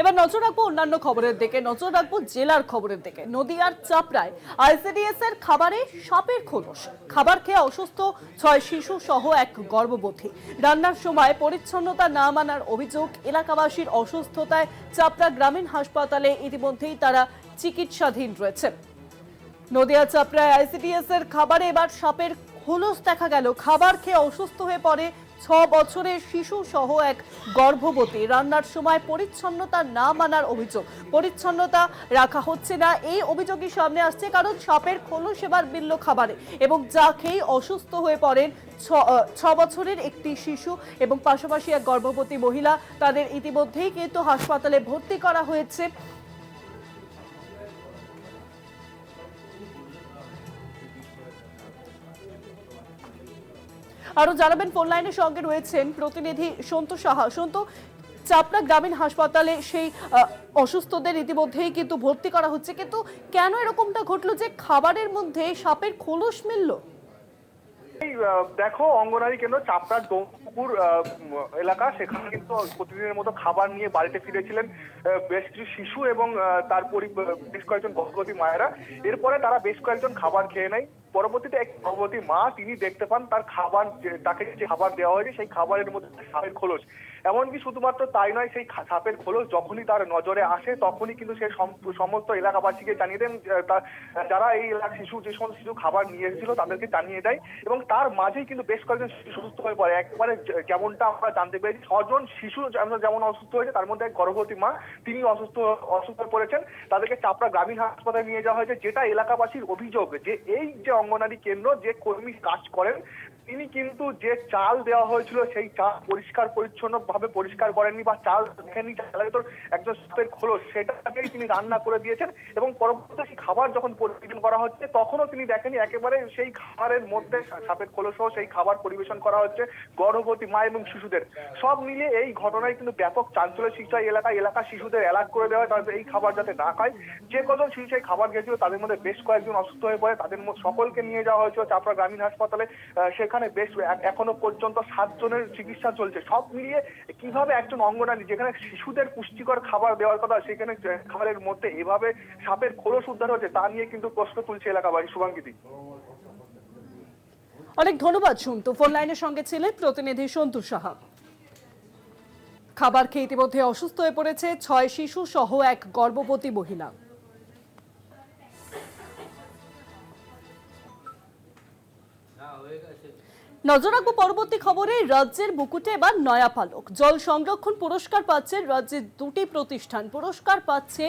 এবার নজর রাখব অন্যান্য খবরের দিকে। নজর রাখব জেলার খবরের দিকে। নদিয়ার চাপড়ায় আইসিডিএস এর খাবারে সাপের খোলস। খাবার খেয়ে অসুস্থ ছয় শিশু সহ এক গর্ভবতী। রান্নার সময় পরিচ্ছন্নতা না মানার অভিযোগ এলাকাবাসীর অসুস্থতায় চাপড়া গ্রামীণ হাসপাতালে ইতিমধ্যেই তারা চিকিৎসাধীন রয়েছে। নদিয়া চাপড়ায় আইসিডিএস এর খাবারে এবার সাপের খোলস দেখা গেল। খাবার খেয়ে অসুস্থ হয়ে পড়ে ছ বছরের শিশু সহ এক গর্ভবতী। রান্নার সময় পরিচ্ছন্নতা না মানার অভিযোগ। পরিচ্ছন্নতা রাখা হচ্ছে না, এই অভিযোগই সামনে আসছে, কারণ সাপের খোলস এবার মিলল খাবারে এবং যা খেয়ে অসুস্থ হয়ে পড়েন ছ- বছরের একটি শিশু এবং পাশাপাশি এক গর্ভবতী মহিলা। তাদের ইতিমধ্যেই কিন্তু হাসপাতালে ভর্তি করা হয়েছে। আরও জানাবেন ফোন লাইনের সঙ্গে রয়েছেন প্রতিনিধি সন্তু সাহা। সন্তু, চাপড়া গ্রামীণ হাসপাতালে সেই অসুস্থদের ইতিমধ্যেই কিন্তু ভর্তি করা হচ্ছে। কিন্তু কেন এরকমটা ঘটলো যে খাবারের মধ্যে সাপের খোলস মিলল? দেখো অঙ্গনারী কেন্দ্র চাপড়ার দৌপুর এলাকা। সেখানে কিন্তু প্রতিদিনের মতো খাবার নিয়ে বাড়িতে ফিরেছিলেন বেশ কিছু শিশু এবং তার পরি- বেশ কয়েকজন গর্ভবতী মায়েরা। এরপরে তারা বেশ কয়েকজন খাবার খেয়ে নেয়। পরবর্তীতে এক গর্ভবতী মা তিনি দেখতে পান তার খাবার তাকে যে খাবার দেওয়া হয়েছে সেই খাবারের মধ্যে সাপের খোলস। এমনকি শুধুমাত্র তাই নয়, সেই সাপের খোলস যখনই তার নজরে আসে তখনই কিন্তু সে সম- সমস্ত এলাকাবাসীকে জানিয়ে দেন যারা এই এলাকার শিশু, যে সমস্ত শিশু খাবার নিয়ে এসেছিল তাদেরকে জানিয়ে দেয় এবং তার মাঝেই কিন্তু বেশ কয়েকজন সুস্থ হয়ে পড়ে। একবারে যেমনটা আমরা জানতে পেরেছি, ছজন শিশু যেমন অসুস্থ হয়েছে, তার মধ্যে এক গর্ভবতী মা, তিনি অসুস্থ অসুস্থ পড়েছেন। তাদেরকে চাপড়া গ্রামীণ হাসপাতালে নিয়ে যাওয়া হয়েছে, যেটা এলাকাবাসীর অভিযোগ যে, এই যে অঙ্গনারী কেন্দ্র যে কর্মী কাজ করেন কিন্তু যে চাল দেওয়া হয়েছিল, সেই চাল পরিষ্কার পরিচ্ছন্ন ভাবে পরিষ্কার করেননি বা চাল দেখেননি চালের ভেতর একজন সাপের খোলস, সেটাকেই তিনি রান্না করে দিয়েছেন এবং পরবর্তীতে সেই খাবার যখন পরিবেশন করা হচ্ছে, তখনও তিনি দেখেনি একেবারে সেই খাবারের মধ্যে সাপের খোলস সেই খাবার পরিবেশন করা হচ্ছে গর্ভবতী মা এবং শিশুদের। সব মিলিয়ে এই ঘটনায় কিন্তু ব্যাপক চাঞ্চল্য সৃষ্টি হয় এলাকায়। এলাকার শিশুদের অ্যালার্ট করে দেওয়া হয় তাদের এই খাবার যাতে না খায়। যে কজন শিশু সেই খাবার খেয়েছিল, তাদের মধ্যে বেশ কয়েকজন অসুস্থ হয়ে পড়ে, তাদের সকলকে নিয়ে যাওয়া হয়েছিল চাপড়া গ্রামীণ হাসপাতালে। সেখানে বেশ এ- এখনও পর্যন্ত সাতজনের চিকিৎসা চলছে। সব মিলিয়ে কীভাবে একজন অঙ্গনারী, যেখানে শিশুদের পুষ্টিকর খাবার দেওয়ার কথা, সেখানে খাবারের মধ্যে এভাবে সাপের খোলস উদ্ধার হচ্ছে, তা নিয়ে কিন্তু প্রশ্ন তুলছে এলাকাবাসী। শুভাঙ্গীতি অনেক ধন্যবাদ সন্তু ফোন লাইনের সঙ্গে ছিলেন প্রতিনিধি সন্তু সাহা। খাবার খেয়ে ইতিমধ্যে অসুস্থ হয়ে পড়েছে ছয় শিশু সহ এক গর্ভবতী মহিলা। নজর রাখব পরবর্তী খবরে, রাজ্যের বুকুটে এবার নয়া পালক। জল সংরক্ষণ পুরস্কার পাচ্ছে রাজ্যের দুটি প্রতিষ্ঠান। পুরস্কার পাচ্ছে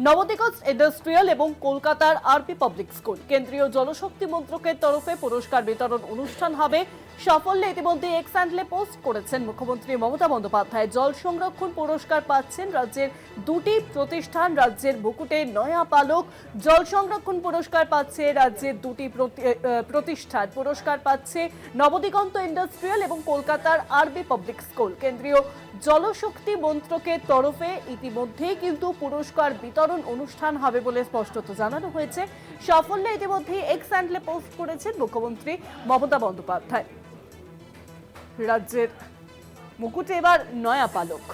নবদিগজ ইন্ডাস্ট্রিয়াল এবং কলকাতার আরপি পাবলিক স্কুল। কেন্দ্রীয় জলশক্তি মন্ত্রকের তরফে পুরস্কার বিতরণ অনুষ্ঠান হবে। সাফল্যে ইতিমধ্যে এক্স হ্যান্ডলে পোস্ট করেছেন মুখ্যমন্ত্রী মমতা বন্দ্যোপাধ্যায়। জল সংরক্ষণ পুরস্কার পাচ্ছেন রাজ্যের দুটি প্রতিষ্ঠান, রাজ্যের বুকুটে নয়া পালক। জল সংরক্ষণ পুরস্কার পাচ্ছে রাজ্যের দুটি প্রতি- প্রতিষ্ঠান। পুরস্কার পাচ্ছে নবদিগন্ত ইন্ডাস্ট্রিয়াল এবং কলকাতার আরবি পাবলিক স্কুল। কেন্দ্রীয় জলশক্তি মন্ত্রকের তরফে ইতিমধ্যেই কিন্তু পুরস্কার বিতরণ অনুষ্ঠান হবে বলে স্পষ্টত জানানো হয়েছে। সাফল্যে ইতিমধ্যে এক্স অ্যান্ডলে পোস্ট করেছেন মুখ্যমন্ত্রী মমতা বন্দ্যোপাধ্যায়। রাজ্যের মুকুটে এবার নয়া পালক।